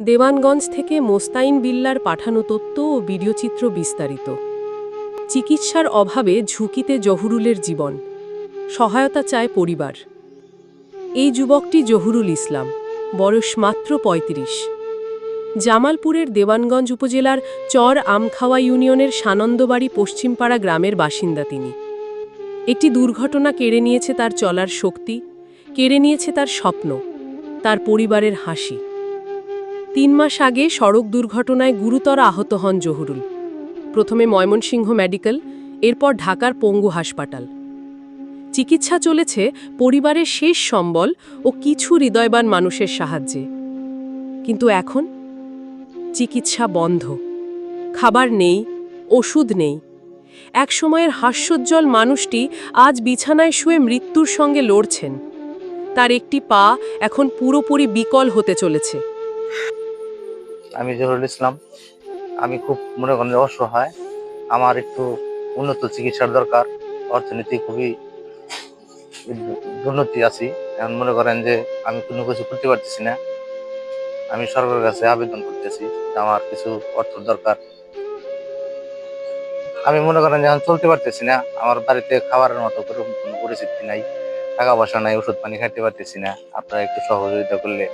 দেওয়ানগঞ্জ থেকে মোস্তাইন বিল্লার পাঠানো তথ্য ও ভিডিওচিত্র বিস্তারিত। চিকিৎসার অভাবে ঝুঁকিতে জহুরুলের জীবন। সহায়তা চায় পরিবার। এই যুবকটি জহুরুল ইসলাম, বয়স মাত্র ৩৫ জামালপুরের দেওয়ানগঞ্জ উপজেলার চর আমখাওয়া ইউনিয়নের সানন্দবাড়ি পশ্চিমপাড়া গ্রামের বাসিন্দা তিনি। একটি দুর্ঘটনা কেড়ে নিয়েছে তার চলার শক্তি, কেড়ে নিয়েছে তার স্বপ্ন, তার পরিবারের হাসি। তিন মাস আগে সড়ক দুর্ঘটনায় গুরুতর আহত হন জহুরুল। প্রথমে ময়মনসিংহ মেডিকেল, এরপর ঢাকার পঙ্গু হাসপাতাল। চিকিৎসা চলেছে পরিবারের শেষ সম্বল ও কিছু হৃদয়বান মানুষের সাহায্যে। কিন্তু এখন? চিকিৎসা বন্ধ। খাবার নেই, ওষুধ নেই। একসময়ের হাস্যোজ্জ্বল মানুষটি আজ বিছানায় শুয়ে মৃত্যুর সঙ্গে লড়ছেন। তার একটি পা এখন পুরোপুরি বিকল হতে চলেছে। আমি জহুরুল ইসলাম। আমি খুব মনে করেন অসহায়। আমার একটু উন্নত চিকিৎসার দরকার। অর্থনীতি খুবই দুর্নীতি আছি। এখন মনে করেন যে আমি কোনো কিছু করতে পারতেছি না। আমি সরকারের কাছে আবেদন করতেছি আমার কিছু অর্থ দরকার। আমি মনে করেন যে চলতে পারতেছি না। আমার বাড়িতে খাবারের মতো করে কোনো পরিস্থিতি নাই। টাকা পয়সা নাই, ওষুধ পানি খাইতে পারতেছি না। আপনারা একটু সহযোগিতা করলে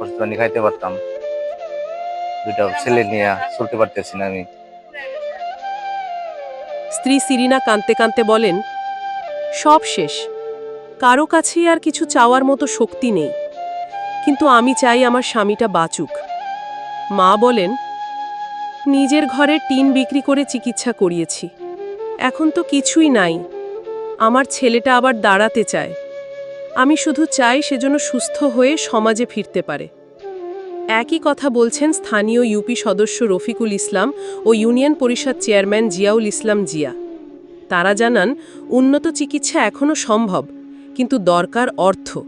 ওষুধ পানি খাইতে পারতাম। দুইটা ছেলে নিয়ে চলতে পারতেছি না আমি। স্ত্রী সিরিনা কাঁদতে কাঁদতে বলেন, সব শেষ। কারও কাছেই আর কিছু চাওয়ার মতো শক্তি নেই। কিন্তু আমি চাই আমার স্বামীটা বাঁচুক। মা বলেন, নিজের ঘরে টিন বিক্রি করে চিকিৎসা করিয়েছি। এখন তো কিছুই নাই। আমার ছেলেটা আবার দাঁড়াতে চায়। আমি শুধু চাই সেজন্য সুস্থ হয়ে সমাজে ফিরতে পারে। একই কথা বলছেন স্থানীয় ইউপি সদস্য রফিকুল ইসলাম ও ইউনিয়ন পরিষদ চেয়ারম্যান জিয়াউল ইসলাম জিয়া। তারা জানান, উন্নত চিকিৎসা এখনও সম্ভব, কিন্তু দরকার অর্থ।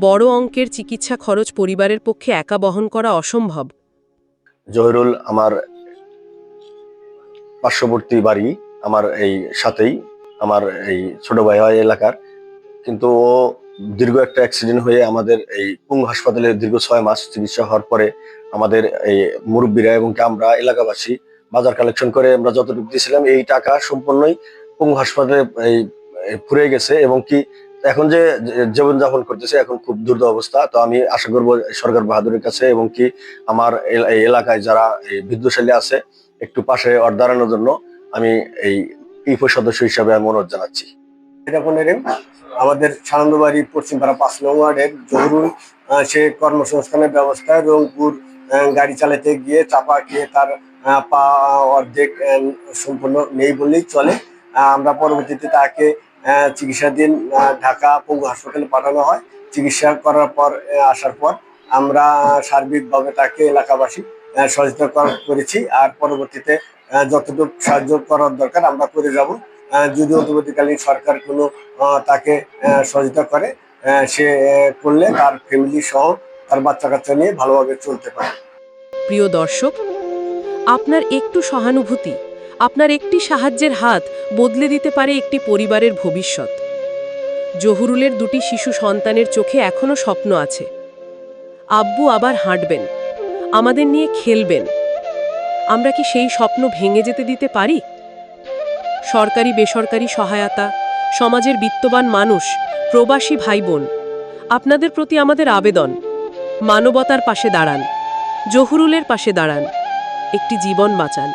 বড় অঙ্কের চিকিৎসা খরচ পরিবারের পক্ষে একা বহন করা অসম্ভব। জহিরুল, আমার পার্শ্ববর্তী বাড়ি, আমার এই সাথেই, আমার এই ছোট ভাই এলাকার। কিন্তু ও দীর্ঘ একটা অ্যাক্সিডেন্ট হয়ে আমাদের এই পুঙ্গ হাসপাতালে দীর্ঘ ছয় মাস চিকিৎসা হওয়ার পরে আমাদের এই মুরব্বীরা এবং আমরা এলাকাবাসী বাজার কালেকশন করে আমরা যতটুকু দিয়েছিলাম, এই টাকা সম্পূর্ণই পুঙ্গ হাসপাতালে এই ফুরে গেছে এবং কি এখন যে জীবনযাপন করতেছে এখন খুব দুর্দ অবস্থা। তো আমি আশা করব সরকার বাহাদুরের কাছে এবং কি আমার এই এলাকায় যারা এই বিদ্যুশালী আছে একটু পাশে অর দাঁড়ানোর জন্য আমি এই ইফো সদস্য হিসাবে আমি অনুরোধ জানাচ্ছি। আমাদের সানন্দবাড়ি পশ্চিমপাড়া পাঁচ নং ওয়ার্ডের জহুরুল সে কর্মসংস্থানের ব্যবস্থায় রংপুর গাড়ি চালাতে গিয়ে চাপা খেয়ে তার পা অর্ধেক সম্পূর্ণ নেই বললেই চলে। আমরা পরবর্তীতে তাকে চিকিৎসাধীন ঢাকা পঙ্গু হাসপাতালে পাঠানো হয়। চিকিৎসা করার পর আসার পর আমরা সার্বিকভাবে তাকে এলাকাবাসী সচেতন করেছি। আর পরবর্তীতে যতটুকু সাহায্য করার দরকার আমরা করে যাব। যদি অন্তর্বর্তীকালীন সরকার কোনো তাকে সহযোগিতা করে সে করলে তার ফ্যামিলি সহ তার বাচ্চা কাচ্চা নিয়ে ভালোভাবে চলতে পারে। প্রিয় দর্শক, আপনার একটু সহানুভূতি, আপনার একটি সাহায্যের হাত বদলে দিতে পারে একটি পরিবারের ভবিষ্যৎ। জহুরুলের দুটি শিশু সন্তানের চোখে এখনও স্বপ্ন আছে। আব্বু আবার হাঁটবেন, আমাদের নিয়ে খেলবেন। আমরা কি সেই স্বপ্ন ভেঙে যেতে দিতে পারি? সরকারি বেসরকারি সহায়তা, সমাজের বিত্তবান মানুষ, প্রবাসী ভাই বোন আপনাদের প্রতি আমাদের আবেদন, মানবতার পাশে দাঁড়ান, জহুরুলের পাশে দাঁড়ান, একটি জীবন বাঁচান।